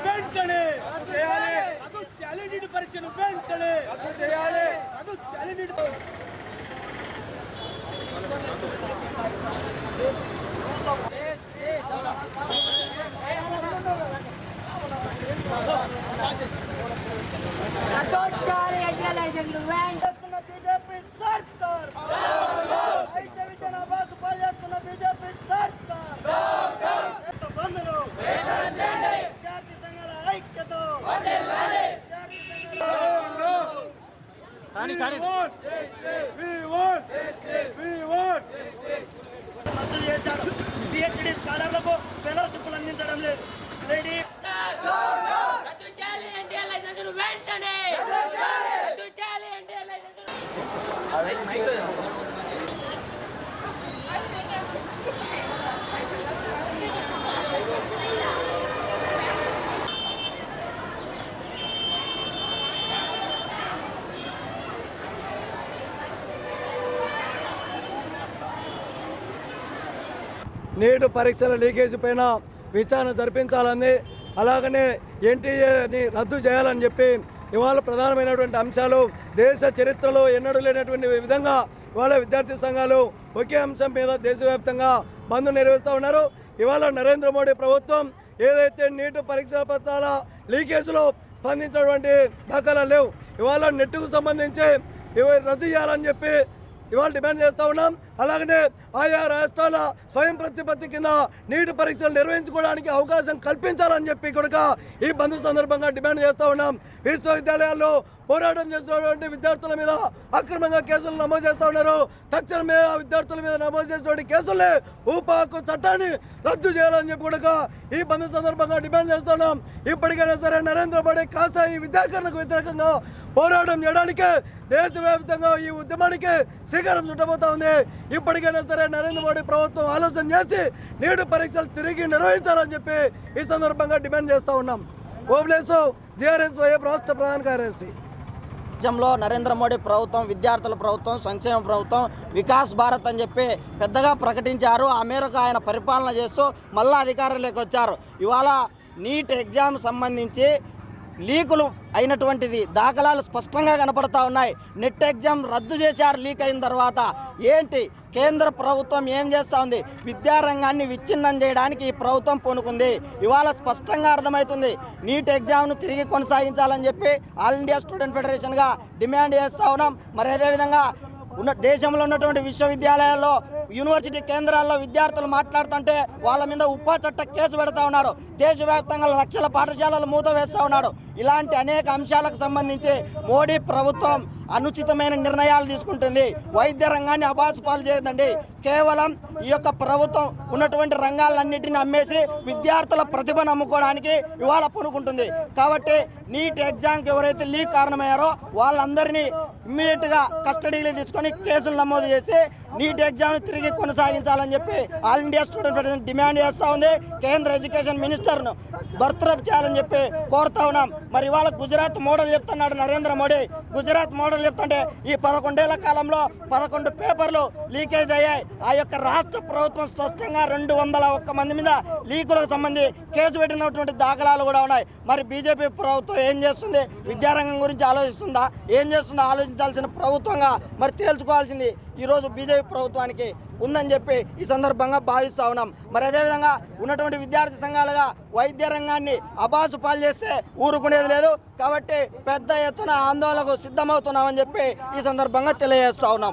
వెంటనే రద్దు చేయాలి నీటి పరీక్షను వెంటనే రద్దు చేయాలి. రద్దు చేయాలి నీటి రద్దొచ్చాలి ఎడ్ల వెంట చేస్తున్న బీజేపీ సర్కార్ వైద్య విద్యను అబాసు పాల్చేస్తున్న బీజేపీ సర్కార్ ఎంత బంధులు విద్యార్థి సంఘాల ఐక్యత విద్యార్థి రద్దు చేశారు పిహెచ్డి స్కాలర్లకు ఫెలోషిప్లు అందించడం లేదు. లేడీ వెంటనే! నీటు పరీక్షల లీకేజ్ పైన విచారణ జరిపించాలని అలాగనే ఎన్టీఏని రద్దు చేయాలని చెప్పి ఇవాళ ప్రధానమైనటువంటి అంశాలు దేశ చరిత్రలో ఎన్నడూ లేనటువంటి విధంగా ఇవాళ విద్యార్థి సంఘాలు ఒకే అంశం మీద దేశవ్యాప్తంగా బంద్ నిర్వహిస్తూ ఉన్నారు. ఇవాళ నరేంద్ర మోడీ ప్రభుత్వం ఏదైతే నీటి పరీక్షా పత్రాల లీకేజ్లో స్పందించినటువంటి దాఖలా లేవు ఇవాళ నెట్కు సంబంధించి ఇవి రద్దు చేయాలని చెప్పి ఇవాళ డిమాండ్ చేస్తూ ఉన్నాం. అలాగనే ఆయా రాష్ట్రాల స్వయం ప్రతిపత్తి కింద నీటి పరీక్షలు నిర్వహించుకోవడానికి అవకాశం కల్పించాలని చెప్పి కూడా ఈ బంద్ సందర్భంగా డిమాండ్ చేస్తూ ఉన్నాం. విశ్వవిద్యాలయాల్లో పోరాటం చేస్తున్నటువంటి విద్యార్థుల మీద అక్రమంగా కేసులు నమోదు చేస్తూ ఉన్నారు. తక్షణమే ఆ విద్యార్థుల మీద నమోదు చేసినటువంటి కేసులే ఊపాకు చట్టాన్ని రద్దు చేయాలని చెప్పి కూడా ఈ బంద్ సందర్భంగా డిమాండ్ చేస్తున్నాం ఇప్పటికైనా సరే నరేంద్ర మోడీ కాసా ఈ విద్యాకరణకు వ్యతిరేకంగా పోరాటం చేయడానికి దేశవ్యాప్తంగా ఈ ఉద్యమానికి శ్రీకారం చుట్టబోతా ఉంది. ఇప్పటికైనా సరే నరేంద్ర మోడీ ప్రభుత్వం ఆలోచన చేసి నీటి పరీక్షలు తిరిగి నిర్వహించాలని చెప్పి ఈ సందర్భంగా డిమాండ్ చేస్తూ ఉన్నాం. ఓబ్లేసు జిఆర్ఎస్ వైఎఫ్ రాష్ట్ర ప్రధాన కార్యదర్శి. రాజ్యంలో నరేంద్ర మోడీ ప్రభుత్వం విద్యార్థుల ప్రభుత్వం సంక్షేమ ప్రభుత్వం వికాస్ భారత్ అని చెప్పి పెద్దగా ప్రకటించారు. ఆ మేరకు ఆయన పరిపాలన చేస్తూ మళ్ళా అధికారంలోకి వచ్చారు. ఇవాళ నీట్ ఎగ్జామ్ సంబంధించి లీకులు అయినటువంటిది. దాఖలాలు స్పష్టంగా కనపడతా ఉన్నాయి. నెట్ ఎగ్జామ్ రద్దు చేశారు లీక్ అయిన తర్వాత. ఏంటి? కేంద్ర ప్రభుత్వం ఏం చేస్తూ ఉంది? విద్యారంగాన్ని విచ్ఛిన్నం చేయడానికి ఈ ప్రభుత్వం పూనుకుంది. ఇవాళ స్పష్టంగా అర్థమవుతుంది. నీట్ ఎగ్జామ్ను తిరిగి కొనసాగించాలని చెప్పి ఆల్ ఇండియా స్టూడెంట్ ఫెడరేషన్గా డిమాండ్ చేస్తూ ఉన్నాం. మరి అదేవిధంగా ఉన్న దేశంలో ఉన్నటువంటి విశ్వవిద్యాలయాల్లో యూనివర్సిటీ కేంద్రాల్లో విద్యార్థులు మాట్లాడుతుంటే వాళ్ళ మీద ఉప్పా చట్ట కేసు పెడతా ఉన్నారు. దేశవ్యాప్తంగా లక్షల పాఠశాలలు మూత వేస్తూ ఉన్నారు. ఇలాంటి అనేక అంశాలకు సంబంధించి మోడీ ప్రభుత్వం అనుచితమైన నిర్ణయాలు తీసుకుంటుంది. వైద్య రంగాన్ని అబాసు పాలు చేయదండి కేవలం ఈ యొక్క ప్రభుత్వం ఉన్నటువంటి రంగాలన్నింటినీ అమ్మేసి విద్యార్థుల ప్రతిభను అమ్ముకోవడానికి ఇవాళ పూనుకుంటుంది. కాబట్టి నీట్ ఎగ్జామ్కి ఎవరైతే లీక్ కారణమయ్యారో వాళ్ళందరినీ ఇమ్మీడియట్గా కస్టడీలో తీసుకొని కేసులు నమోదు చేసి నీట్ ఎగ్జామ్ తిరిగి కొనసాగించాలని చెప్పి all India student federation demand చేస్తూ ఉంది. కేంద్ర ఎడ్యుకేషన్ మినిస్టర్ను బర్తరఫ్ చేయాలని చెప్పి కోరుతా ఉన్నాం. మరి ఇవాళ గుజరాత్ మోడల్ చెప్తున్నాడు నరేంద్ర మోడీ. గుజరాత్ మోడల్ చెప్తుంటే ఈ పదకొండేళ్ళ కాలంలో పదకొండు పేపర్లు లీకేజ్ అయ్యాయి. ఆ యొక్క రాష్ట్ర ప్రభుత్వం స్పష్టంగా రెండు వందల ఒక్క మంది మీద లీకులకు సంబంధి కేసు పెట్టినటువంటి దాఖలాలు కూడా ఉన్నాయి. మరి బీజేపీ ప్రభుత్వం ఏం చేస్తుంది? విద్యారంగం గురించి ఆలోచిస్తుందా? ఏం చేస్తుందో ఆలోచించాల్సిన ప్రభుత్వంగా మరి తేల్చుకోవాల్సింది ఈరోజు బీజేపీ ప్రభుత్వానికి ఉందని చెప్పి ఈ సందర్భంగా భావిస్తూ ఉన్నాం. మరి అదేవిధంగా ఉన్నటువంటి విద్యార్థి సంఘాలుగా వైద్య రంగాన్ని అబాసు పాలు చేస్తే ఊరుకునేది లేదు. కాబట్టి పెద్ద ఎత్తున ఆందోళనకు సిద్ధమవుతున్నామని చెప్పి ఈ సందర్భంగా తెలియజేస్తా ఉన్నాం.